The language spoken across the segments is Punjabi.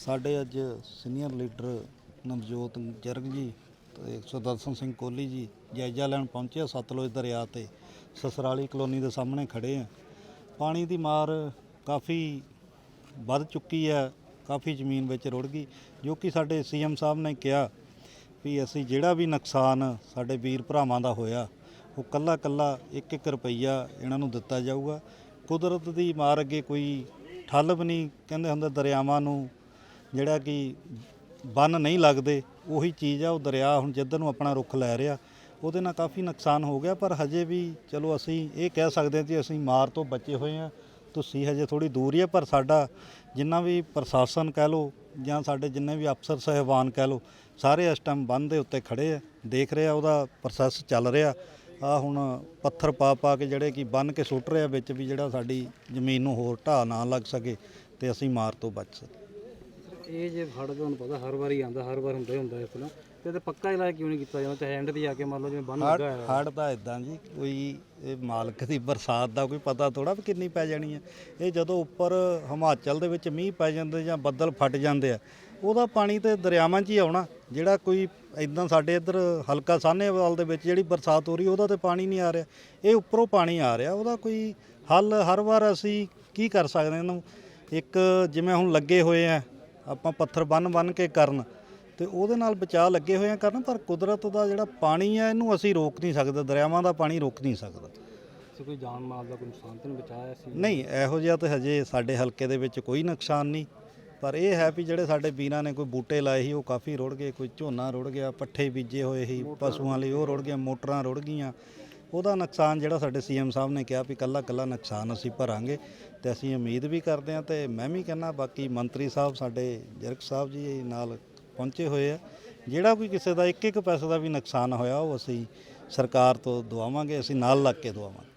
ਸਾਡੇ ਅੱਜ ਸੀਨੀਅਰ ਲੀਡਰ ਨਵਜੋਤ ਜਰਗ ਜੀ ਤੇ ਸੁਦਰਸ਼ਨ ਸਿੰਘ ਕੋਹਲੀ ਜੀ ਜਾਇਜ਼ਾ ਲੈਣ ਪਹੁੰਚੇ ਆ ਸਤਲੁਜ ਦਰਿਆ ਤੇ। ਸਸਰਾਲੀ ਕਲੋਨੀ ਦੇ ਸਾਹਮਣੇ ਖੜੇ ਆ। ਪਾਣੀ ਦੀ ਮਾਰ ਕਾਫੀ ਵੱਧ ਚੁੱਕੀ ਹੈ ਕਾਫੀ ਜ਼ਮੀਨ ਵਿੱਚ ਰੁੜ ਗਈ, ਜੋ ਕਿ ਸਾਡੇ ਸੀਐਮ ਸਾਹਿਬ ਨੇ ਕਿਹਾ ਵੀ ਅਸੀਂ ਜਿਹੜਾ ਵੀ ਨੁਕਸਾਨ ਸਾਡੇ ਵੀਰ ਭਰਾਵਾਂ ਦਾ ਹੋਇਆ, ਉਹ ਕੱਲਾ ਕੱਲਾ ਇੱਕ ਇੱਕ ਰੁਪਈਆ ਇਹਨਾਂ ਨੂੰ ਦਿੱਤਾ ਜਾਊਗਾ। ਕੁਦਰਤ ਦੀ ਮਾਰ ਅੱਗੇ ਕੋਈ ਠੱਲ ਵੀ ਨਹੀਂ, ਕਹਿੰਦੇ ਹੁੰਦੇ ਦਰਿਆਵਾਂ ਨੂੰ ਜਿਹੜਾ ਕਿ ਬੰਨ ਨਹੀਂ ਲੱਗਦੇ, ਉਹੀ ਚੀਜ਼ ਆ, ਉਹ ਦਰਿਆ ਹੁਣ ਜਿੱਧਰ ਨੂੰ ਆਪਣਾ ਰੁੱਖ ਲੈ ਰਿਹਾ, ਉਹਦੇ ਨਾਲ ਕਾਫੀ ਨੁਕਸਾਨ ਹੋ ਗਿਆ, ਪਰ ਹਜੇ ਵੀ ਚਲੋ ਅਸੀਂ ਇਹ ਕਹਿ ਸਕਦੇ ਹਾਂ ਕਿ ਅਸੀਂ ਮਾਰ ਤੋਂ ਬਚੇ ਹੋਏ ਹਾਂ, ਤੁਸੀਂ ਹਜੇ ਥੋੜੀ ਦੂਰ ਹੀ ਹੈ ਪਰ ਸਾਡਾ ਜਿੰਨਾ ਵੀ ਪ੍ਰਸ਼ਾਸਨ ਕਹਿ ਲਓ ਜਾਂ ਸਾਡੇ ਜਿੰਨੇ ਵੀ ਅਫਸਰ ਸਹਿਬਾਨ ਕਹਿ ਲਓ, ਸਾਰੇ ਇਸ ਟਾਈਮ ਬੰਨ ਦੇ ਉੱਤੇ ਖੜੇ ਆ, ਦੇਖ ਰਿਹਾ ਉਹਦਾ ਪ੍ਰੋਸੈਸ ਚੱਲ ਰਿਹਾ। ਆ ਹੁਣ ਪੱਥਰ ਪਾ ਪਾ ਕੇ ਜਿਹੜੇ ਕਿ ਬੰਨ ਕੇ ਸੁੱਟ ਰਿਹਾ ਵਿੱਚ ਵੀ ਜਿਹੜਾ ਸਾਡੀ ਜ਼ਮੀਨ ਨੂੰ ਹੋਰ ਢਾਹ ਨਾ ਲੱਗ ਸਕੇ, ਤੇ ਅਸੀਂ ਮਾਰ ਤੋਂ ਬਚ ਸਕੀਏ। ਇਹ ਜੇ ਫੜ ਤੁਹਾਨੂੰ ਪਤਾ ਹਰ ਵਾਰੀ ਆਂਦਾ ਹਰ ਵਾਰ ਹੁੰਦਾ ਹੀ ਹੁੰਦਾ ਇਸ ਤਰ੍ਹਾਂ। ਤੇ ਤੇ ਪੱਕਾ ਇਲਾਜ ਕਿਉਂ ਨਹੀਂ ਕੀਤਾ ਜਾਂਦਾ? ਤੇ ਐਂਡ ਤੇ ਜਾ ਕੇ ਮੰਨ ਲਓ ਜਿਵੇਂ ਬੰਨ ਹੜ ਲੱਗਾ ਹੈ ਹੜ ਦਾ ਇਦਾਂ ਜੀ ਕੋਈ ਇਹ ਮਾਲਕ ਦੀ ਬਰਸਾਤ ਦਾ ਕੋਈ ਪਤਾ ਥੋੜਾ ਵੀ ਕਿੰਨੀ ਪੈ ਜਾਣੀ ਹੈ। ਇਹ ਜਦੋਂ ਉੱਪਰ ਹਿਮਾਚਲ ਦੇ ਵਿੱਚ ਮੀਂਹ ਪੈ ਜਾਂਦੇ ਜਾਂ ਬੱਦਲ ਫਟ ਜਾਂਦੇ ਆ ਉਹਦਾ ਪਾਣੀ ਤੇ ਦਰਿਆਵਾਂ 'ਚ ਹੀ ਆਉਣਾ। ਜਿਹੜਾ ਕੋਈ ਇਦਾਂ ਸਾਡੇ ਇੱਧਰ ਹਲਕਾ ਸਾਹਨੇਵਾਲ ਦੇ ਵਿੱਚ ਜਿਹੜੀ ਬਰਸਾਤ ਹੋ ਰਹੀ ਉਹਦਾ ਤੇ ਪਾਣੀ ਨਹੀਂ ਆ ਰਿਹਾ। ਇਹ ਉੱਪਰੋਂ ਪਾਣੀ ਆ ਰਿਹਾ ਉਹਦਾ ਕੋਈ ਹੱਲ ਹਰ ਵਾਰ ਅਸੀਂ ਕੀ ਕਰ ਸਕਦੇ ਹਾਂ ਇਹਨੂੰ? ਇੱਕ ਜਿਵੇਂ ਹੁਣ ਲੱਗੇ ਹੋਏ ਆ ਆਪਾਂ ਪੱਥਰ ਬੰਨ ਬੰਨ ਕੇ ਕਰਨ ਤੇ ਉਹਦੇ ਨਾਲ ਬਚਾਅ ਲੱਗੇ ਹੋਏ ਆ ਕਰਨ ਪਰ ਕੁਦਰਤ ਦਾ ਜਿਹੜਾ ਪਾਣੀ ਆ ਇਹਨੂੰ ਅਸੀਂ ਰੋਕ ਨਹੀਂ ਸਕਦੇ ਦਰਿਆਵਾਂ ਦਾ ਪਾਣੀ ਰੋਕ ਨਹੀਂ ਸਕਦਾ। ਤੇ ਕੋਈ ਜਾਨ ਮਾਲ ਦਾ ਕੋਈ ਨੁਕਸਾਨ ਤਾਂ ਨਹੀਂ ਬਚਾਇਆ ਸੀ? ਨਹੀਂ ਇਹੋ ਜਿਹਾ ਤਾਂ ਹਜੇ ਸਾਡੇ ਹਲਕੇ ਦੇ ਵਿੱਚ ਕੋਈ ਨੁਕਸਾਨ ਨਹੀਂ ਪਰ ਇਹ ਹੈ ਵੀ ਜਿਹੜੇ ਸਾਡੇ ਵੀਰਾਂ ਨੇ ਕੋਈ ਬੂਟੇ ਲਾਏ ਸੀ ਉਹ ਕਾਫੀ ਰੁੜ ਗਏ ਕੋਈ ਝੋਨਾ ਰੁੜ ਗਿਆ ਪੱਠੇ ਬੀਜੇ ਹੋਏ ਸੀ ਪਸ਼ੂਆਂ ਲਈ ਉਹ ਰੁੜ ਗਏ ਮੋਟਰਾਂ ਰੁੜ ਗਈਆਂ। ਉਹਦਾ ਨੁਕਸਾਨ ਜਿਹੜਾ ਸਾਡੇ ਸੀਐਮ ਸਾਹਿਬ ਨੇ ਕਿਹਾ ਵੀ ਕੱਲਾ ਕੱਲਾ ਨੁਕਸਾਨ ਅਸੀਂ ਭਰਾਂਗੇ ਤੇ ਅਸੀਂ ਉਮੀਦ ਵੀ ਕਰਦੇ ਹਾਂ ਤੇ ਮੈਂ ਵੀ ਕਹਿੰਦਾ ਬਾਕੀ ਮੰਤਰੀ ਸਾਹਿਬ ਸਾਡੇ ਜਰਗ ਸਾਹਿਬ ਜੀ ਨਾਲ ਪਹੁੰਚੇ ਹੋਏ ਆ। ਜਿਹੜਾ ਕੋਈ ਕਿਸੇ ਦਾ ਇੱਕ ਇੱਕ ਪੈਸੇ ਦਾ ਵੀ ਨੁਕਸਾਨ ਹੋਇਆ ਉਹ ਅਸੀਂ ਸਰਕਾਰ ਤੋਂ ਦਵਾਵਾਂਗੇ ਅਸੀਂ ਨਾਲ ਲੱਗ ਕੇ ਦਵਾਵਾਂਗੇ।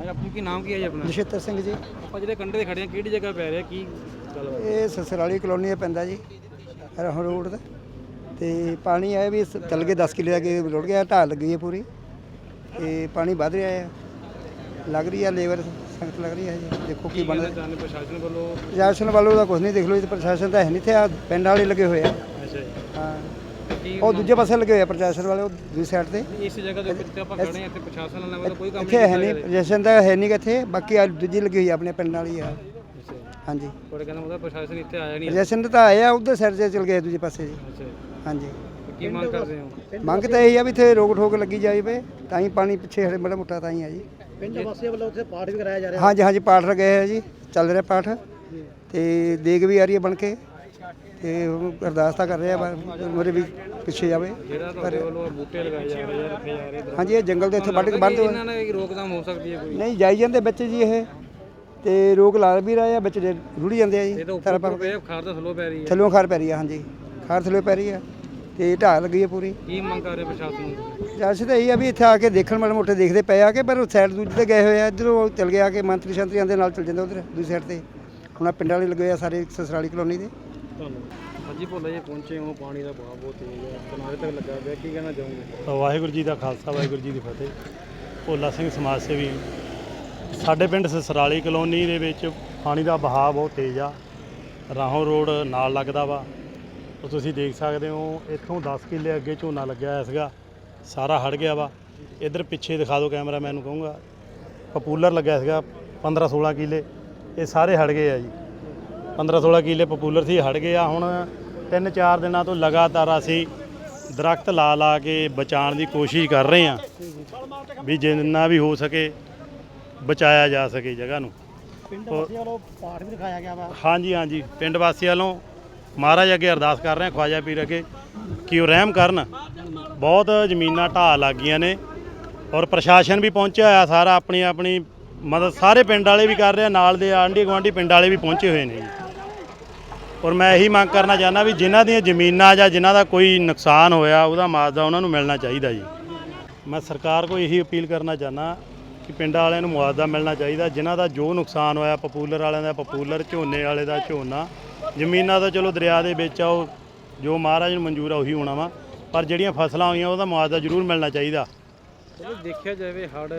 ਹਾਂ ਆਪਣੀ ਕੀ ਨਾਮ ਕੀ ਹੈ ਜੀ ਆਪਣਾ? ਨਛੱਤਰ ਸਿੰਘ ਜੀ। ਆਪਾਂ ਜਿਹੜੇ ਕੰਢੇ ਤੇ ਖੜੇ ਆ ਕਿਹੜੀ ਜਗ੍ਹਾ ਪੈ ਰਿਹਾ ਕੀ ਗੱਲਬਾਤ? ਇਹ ਸਸਰਾਲੀ ਕਲੋਨੀ ਪੈਂਦਾ ਜੀ ਰਹ ਰੋਡ ਤੇ। ਤੇ ਪਾਣੀ ਆਇਆ ਵੀ ਚੱਲ ਕੇ 10 ਕਿੱਲੇ ਅੱਗੇ ਰੁੜ ਗਿਆ ਢਾਲ ਲੱਗੀ ਹੈ ਪੂਰੀ। ਤੇ ਪਾਣੀ ਵੱਧ ਰਿਹਾ ਹੈ। ਲੱਗ ਰਹੀ ਹੈ ਲੇਬਰ ਸੰਗਤ ਲੱਗ ਰਹੀ ਹੈ ਜੀ। ਦੇਖੋ ਕੀ ਬਣਦਾ। ਪ੍ਰਸ਼ਾਸਨ ਵੱਲੋਂ? ਪ੍ਰਸ਼ਾਸਨ ਵੱਲੋਂ ਦਾ ਕੁਝ ਨਹੀਂ ਦੇਖ ਲਓ ਜੀ ਪ੍ਰਸ਼ਾਸਨ ਤਾਂ ਹੈ ਨਹੀਂ ਤੇ ਆ ਪਿੰਡ ਵਾਲੇ ਲੱਗੇ ਹੋਏ ਆ। ਅੱਛਾ ਜੀ। ਹਾਂ। ਕੀ ਉਹ ਦੂਜੇ ਪਾਸੇ ਲੱਗੇ ਹੋਏ ਆ ਪ੍ਰਸ਼ਾਸਨ ਵਾਲੇ ਉਹ ਦੂਜੀ ਸਾਈਡ ਤੇ। ਇਸ ਜਗ੍ਹਾ ਦੇ ਉੱਤੇ ਆਪਾਂ ਖੜੇ ਆ ਇੱਥੇ ਪ੍ਰਸ਼ਾਸਨ ਵਾਲਿਆਂ ਵੱਲੋਂ ਕੋਈ ਕੰਮ ਇੱਥੇ ਹੈ ਨਹੀਂ ਪ੍ਰਸ਼ਾਸਨ ਤਾਂ ਹੈ ਨਹੀਂ ਇੱਥੇ। ਬਾਕੀ ਆ ਦੂਜੀ ਲੱਗੀ ਹੋਈ ਆ ਆਪਣੇ ਪਿੰਡ ਵਾਲੀ ਆ। ਹਾਂਜੀ। ਤੁਹਾਡੇ ਕਹਿੰਦਾ ਮਤਲਬ ਪ੍ਰਸ਼ਾਸਨ ਇੱਥੇ ਆਇਆ ਨਹੀਂ। ਪ੍ਰਸ਼ਾਸਨ ਤਾਂ ਆਏ ਆ ਉਧਰ ਸਾਈਡ ਤੇ ਚਲ ਗਏ ਦੂਜੇ ਪਾਸੇ ਜੀ। ਅੱਛਾ ਜੀ। ਹਾਂਜੀ। ਤੇ ਕੀ ਮੰਗ ਕਰਦੇ ਹੋ? ਮੰਗ ਤਾਂ ਇਹ ਆ ਵੀ ਇੱਥੇ ਰੋਕ ਠੋਕ ਲੱਗੀ ਜਾਏ ਵੇ। ਤਾਂ ਹੀ ਪਾਣੀ ਪਿੱਛੇ ਹੜੇ ਬੜਾ ਮੋਟਾ ਤਾਂ ਹੀ ਆ ਜੀ। ਪਿੰਡ ਵਾਸੀਆਂ ਵੱਲੋਂ ਉੱਥੇ ਪਾਠ ਵੀ ਕਰਾਇਆ ਜਾ ਹਾਂਜੀ ਹਾਂਜੀ ਪਾਠ ਲਗੇ ਹੈ ਜੀ ਚੱਲ ਰਿਹਾ ਪਾਠ। ਤੇ ਦੇਗ ਵੀ ਆ ਰਹੀ ਹੈ ਬਣ ਕੇ। ਤੇ ਉਹ ਅਰਦਾਸ ਤਾਂ ਕਰ ਰਿਹਾ ਮੇਰੇ ਵੀ ਪਿੱਛੇ ਜਾਵੇ। ਜਿਹੜਾ ਤੁਹਾਡੇ ਵੱਲੋਂ ਬੂਟੇ ਲਗਾਏ ਜਾ ਰਹੇ ਆ ਰੱਖੇ ਜਾ ਰਹੇ ਹਾਂਜੀ ਇਹ ਜੰਗਲ ਦੇ ਇੱਥੇ ਵੱਢ ਕੇ ਬੰਦ ਇਹਨਾਂ ਨਾਲ ਵੀ ਰੋਕਥਾਮ ਹੋ ਸਕਦੀ ਹੈ ਕੋਈ। ਨਹੀਂ ਜਾਈ ਜਾਂਦੇ ਬੱਚੇ ਜੀ ਇਹ। ਤੇ ਰੋਕ ਲਾ ਵੀ ਰਹੇ ਆ ਬੱਚੇ ਰੁੜੀ ਜਾਂਦੇ ਆ ਜੀ ਆ, ਖਾਰ ਪੈ ਰਹੀ ਹੈ। ਥੱਲੋਂ ਖਾਰ ਪੈ ਰਹੀ ਆ ਹਾਂਜੀ। ਖਾਰ ਥੱਲੋਂ ਪੈ ਰਹੀ ਆ। ਤੇ ਢਾਹ ਲੱਗੀ ਹੈ ਪੂਰੀ। ਕੀ ਮੰਗ ਕਰ ਰਹੇ ਪ੍ਰਸ਼ਾਸਨ ਨੂੰ? ਅਸੀਂ ਤਾਂ ਇਹ ਆ ਵੀ ਇੱਥੇ ਆ ਕੇ ਦੇਖਣ ਵਾਲੇ ਮੋਟੇ ਦੇਖਦੇ ਪਏ ਆ ਕੇ ਪਰ ਸਾਈਡ ਦੂਜੀ ਤੇ ਗਏ ਹੋਏ ਆ ਇੱਧਰੋਂ ਚਲ ਗਿਆ ਕਿ ਮੰਤਰੀ ਸ਼ੰਤਰੀਆਂ ਦੇ ਨਾਲ ਚਲ ਜਾਂਦੇ ਉਧਰ ਦੂਜੀ ਸਾਈਡ ਤੇ। ਹੁਣ ਆਹ ਪਿੰਡਾਂ ਵਾਲੇ ਲੱਗੇ ਆ ਸਾਰੇ ਸਸਰਾਲੀ ਕਲੋਨੀ ਦੇ। ਧੰਨਵਾਦ। ਹਾਂਜੀ ਭੋਲਾ ਜੀ ਪਹੁੰਚੇ ਹੋ ਪਾਣੀ ਦਾ ਬਹਾਅ ਬਹੁਤ ਤੇਜ਼ ਹੈ ਕਿਨਾਰੇ ਤੱਕ ਲੱਗਾ ਪਿਆ ਕੀ ਕਹਿਣਾ ਚਾਹੋਗੇ? ਵਾਹਿਗੁਰੂ ਜੀ ਦਾ ਖਾਲਸਾ ਵਾਹਿਗੁਰੂ ਜੀ ਦੀ ਫਤਿਹ। ਭੋਲਾ ਸਿੰਘ ਸਮਾਜ ਸੇਵੀ ਸਾਡੇ ਪਿੰਡ ਸਸਰਾਲੀ ਕਲੋਨੀ ਦੇ ਵਿੱਚ ਪਾਣੀ ਦਾ ਬਹਾਅ ਬਹੁਤ ਤੇਜ਼ ਆ। ਰਾਹੋਂ ਰੋਡ ਨਾਲ ਲੱਗਦਾ ਵਾ। ਉਹ ਤੁਸੀਂ ਦੇਖ ਸਕਦੇ ਹੋ ਇੱਥੋਂ 10 ਕਿੱਲੇ ਅੱਗੇ ਝੋਨਾ ਲੱਗਿਆ ਹੋਇਆ ਸੀਗਾ। ਸਾਰਾ ਹੜ ਗਿਆ ਵਾ। ਇਧਰ ਪਿੱਛੇ ਦਿਖਾ ਦਿਓ ਕੈਮਰਾ ਮੈਨੂੰ ਕਹੂੰਗਾ। ਪਪੂਲਰ ਲੱਗਿਆ ਸੀਗਾ 15 16 ਕਿੱਲੇ। ਇਹ ਸਾਰੇ ਹੜ ਗਏ ਆ ਜੀ। 15 16 ਕਿੱਲੇ ਪਪੂਲਰ ਸੀ ਹੜ ਗਏ ਆ। ਹੁਣ 3-4 ਦਿਨਾਂ ਤੋਂ ਲਗਾਤਾਰ ਅਸੀਂ ਦਰਖਤ ਲਾ ਲਾ ਕੇ ਬਚਾਉਣ ਦੀ ਕੋਸ਼ਿਸ਼ ਕਰ ਰਹੇ ਹਾਂ ਵੀ ਜਿੰਨਾ ਵੀ ਹੋ ਸਕੇ ਬਚਾਇਆ ਜਾ ਸਕੇ ਜਗ੍ਹਾ ਨੂੰ। ਪਿੰਡ ਵਾਸੀਆਂ ਵੱਲੋਂ ਪਾਠ ਵੀ ਦਿਖਾਇਆ ਗਿਆ ਵਾ। ਹਾਂਜੀ ਹਾਂਜੀ। ਪਿੰਡ ਵਾਸੀਆਂ ਵੱਲੋਂ ਮਹਾਰਾਜ ਅੱਗੇ ਅਰਦਾਸ ਕਰ ਰਹੇ ਹਾਂ, ਖਵਾਜਾ ਪੀਰ ਅੱਗੇ, ਕਿ ਉਹ ਰਹਿਮ ਕਰਨ। ਬਹੁਤ ਜ਼ਮੀਨਾਂ ਢਾਹ ਲੱਗ ਗਈਆਂ ਨੇ ਔਰ ਪ੍ਰਸ਼ਾਸਨ ਵੀ ਪਹੁੰਚਿਆ ਹੋਇਆ ਸਾਰਾ, ਆਪਣੀ ਆਪਣੀ ਮਦਦ ਸਾਰੇ ਪਿੰਡ ਵਾਲੇ ਵੀ ਕਰ ਰਹੇ ਆ, ਨਾਲ ਦੇ ਆਂਢੀ ਗੁਆਂਢੀ ਪਿੰਡ ਵਾਲੇ ਵੀ ਪਹੁੰਚੇ ਹੋਏ ਨੇ। ਜੀ ਔਰ ਮੈਂ ਇਹੀ ਮੰਗ ਕਰਨਾ ਚਾਹੁੰਦਾ ਵੀ ਜਿਨ੍ਹਾਂ ਦੀਆਂ ਜ਼ਮੀਨਾਂ ਜਾਂ ਜਿਨ੍ਹਾਂ ਦਾ ਕੋਈ ਨੁਕਸਾਨ ਹੋਇਆ, ਉਹਦਾ ਮੁਆਵਜ਼ਾ ਉਹਨਾਂ ਨੂੰ ਮਿਲਣਾ ਚਾਹੀਦਾ ਜੀ। ਮੈਂ ਸਰਕਾਰ ਕੋਲ ਇਹੀ ਅਪੀਲ ਕਰਨਾ ਚਾਹੁੰਦਾ ਕਿ ਪਿੰਡਾਂ ਵਾਲਿਆਂ ਨੂੰ ਮੁਆਵਜ਼ਾ ਮਿਲਣਾ ਚਾਹੀਦਾ, ਜਿਨ੍ਹਾਂ ਦਾ ਜੋ ਨੁਕਸਾਨ ਹੋਇਆ, ਪਪੂਲਰ ਵਾਲਿਆਂ ਦਾ ਪਪੂਲਰ, ਝੋਨੇ ਵਾਲੇ ਦਾ ਝੋਨਾ ਜ਼ਮੀਨਾਂ ਤਾਂ ਚਲੋ ਦਰਿਆ ਦੇ ਵਿੱਚ ਆ ਉਹ ਜੋ ਮਹਾਰਾਜ ਨੂੰ ਮਨਜ਼ੂਰ ਆ ਉਹੀ ਹੋਣਾ ਵਾ। ਪਰ ਜਿਹੜੀਆਂ ਫਸਲਾਂ ਹੋਈਆਂ ਉਹਦਾ ਮੁਆਵਜ਼ਾ ਜ਼ਰੂਰ ਮਿਲਣਾ ਚਾਹੀਦਾ। ਚਲੋ ਦੇਖਿਆ ਜਾਵੇ ਹੜ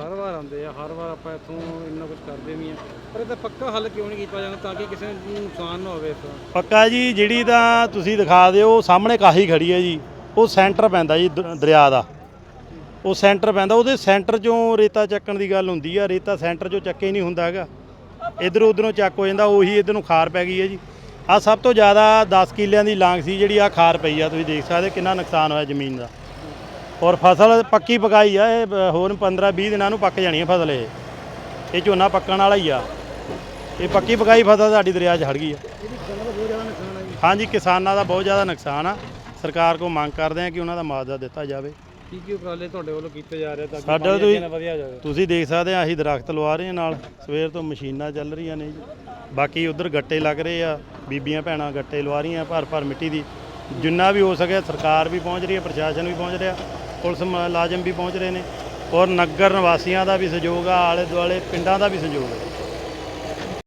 ਹਰ ਵਾਰ ਆਉਂਦੇ ਆ ਹਰ ਵਾਰ ਆਪਾਂ ਇੱਥੋਂ ਇੰਨਾ ਕੁਝ ਕਰਦੇ ਵੀ ਆ ਪਰ ਇਹਦਾ ਪੱਕਾ ਹੱਲ ਕਿਉਂ ਨਹੀਂ ਕੀਤਾ ਜਾਂਦਾ ਤਾਂ ਕਿ ਕਿਸੇ ਨੂੰ ਨੁਕਸਾਨ ਨਾ ਹੋਵੇ ਇਸ ਪੱਕਾ ਜੀ ਜਿਹੜੀ ਤਾਂ ਤੁਸੀਂ ਦਿਖਾ ਦਿਓ ਸਾਹਮਣੇ ਕਾਹੀ ਖੜੀ ਹੈ ਜੀ। ਉਹ ਸੈਂਟਰ ਪੈਂਦਾ ਜੀ ਦ- ਦਰਿਆ ਦਾ। ਉਹ ਸੈਂਟਰ ਪੈਂਦਾ ਉਹਦੇ ਸੈਂਟਰ ਚੋਂ ਰੇਤਾ ਚੱਕਣ ਦੀ ਗੱਲ ਹੁੰਦੀ ਆ। ਰੇਤਾ ਸੈਂਟਰ ਚੋਂ ਚੱਕੇ ਨਹੀਂ ਹੁੰਦਾ ਹੈਗਾ। ਇਧਰੋਂ ਉਧਰੋਂ ਚੱਕ ਹੋ ਜਾਂਦਾ ਉਹੀ ਇਧਰ ਨੂੰ ਖਾਰ ਪੈ ਗਈ ਹੈ ਜੀ। ਆ ਸਭ ਤੋਂ ਜ਼ਿਆਦਾ 10 ਕਿੱਲਿਆਂ ਦੀ ਲਾਂਗ ਸੀ ਜਿਹੜੀ ਆ ਖਾਰ ਪਈ ਆ ਤੁਸੀਂ ਦੇਖ ਸਕਦੇ ਕਿੰਨਾ ਨੁਕਸਾਨ ਹੋਇਆ ਜ਼ਮੀਨ ਦਾ। ਔਰ ਫਸਲ ਪੱਕੀ ਪਕਾਈ ਆ ਇਹ ਹੋਰ 15 20 ਦਿਨਾਂ ਨੂੰ ਪੱਕ ਜਾਣੀ ਹੈ ਫਸਲ ਇਹ। ਇਹ ਝੋਨਾ ਪੱਕਣ ਵਾਲਾ ਹੀ ਆ। ਇਹ ਪੱਕੀ ਪਕਾਈ ਫਸਲ ਸਾਡੀ ਦਰਿਆ 'ਚ ਹੜ ਗਈ ਆ। ਹਾਂਜੀ ਕਿਸਾਨਾਂ ਦਾ ਬਹੁਤ ਜ਼ਿਆਦਾ ਨੁਕਸਾਨ ਆ। ਸਰਕਾਰ ਕੋ ਮੰਗ ਕਰਦੇ ਆ ਕਿ ਉਹਨਾਂ ਦਾ ਮੁਆਵਜ਼ਾ ਦਿੱਤਾ ਜਾਵੇ। ਕੀ ਕੀ ਉਪਰਾਲੇ ਤੁਹਾਡੇ ਵੱਲੋਂ ਕੀਤੇ ਜਾ ਰਹੇ ਤਾਂ ਕਿ ਸਾਡੇ ਪਾਣੀ ਤੋਂ ਹੀ- ਅੱਗੇ ਨਾ ਵਧਿਆ ਜਾਵੇ? ਤੁਸੀਂ ਦੇਖ ਸਕਦੇ ਆ ਅਸੀਂ ਦਰਖਤ ਲਵਾ ਰਹੇ ਆ ਨਾਲ। ਸਵੇਰ ਤੋਂ ਮਸ਼ੀਨਾਂ ਚੱਲ ਰਹੀਆਂ ਨੇ ਜੀ। ਬਾਕੀ ਉਧਰ ਗੱਟੇ ਲੱਗ ਰਹੇ ਆ। ਬੀਬੀਆਂ ਭੈਣਾਂ ਗੱਟੇ ਲਵਾ ਰਹੀਆਂ ਭਰ ਭਰ ਮਿੱਟੀ ਦੀ ਜਿੰਨਾ ਵੀ ਹੋ ਸਕਿਆ ਸਰਕਾਰ ਵੀ ਪਹੁੰਚ ਰਹੀ ਹੈ, ਪ੍ਰਸ਼ਾਸਨ ਵੀ ਪਹੁੰਚ ਰਿਹਾ, ਪੁਲਿਸ ਮੁਲਾਜ਼ਮ ਵੀ ਪਹੁੰਚ ਰਹੇ ਨੇ ਔਰ ਨਗਰ ਨਿਵਾਸੀਆਂ ਦਾ ਵੀ ਸਹਿਯੋਗ ਆ ਆਲੇ ਦੁਆਲੇ ਪਿੰਡਾਂ ਦਾ ਵੀ ਸਹਿਯੋਗ ਹੈ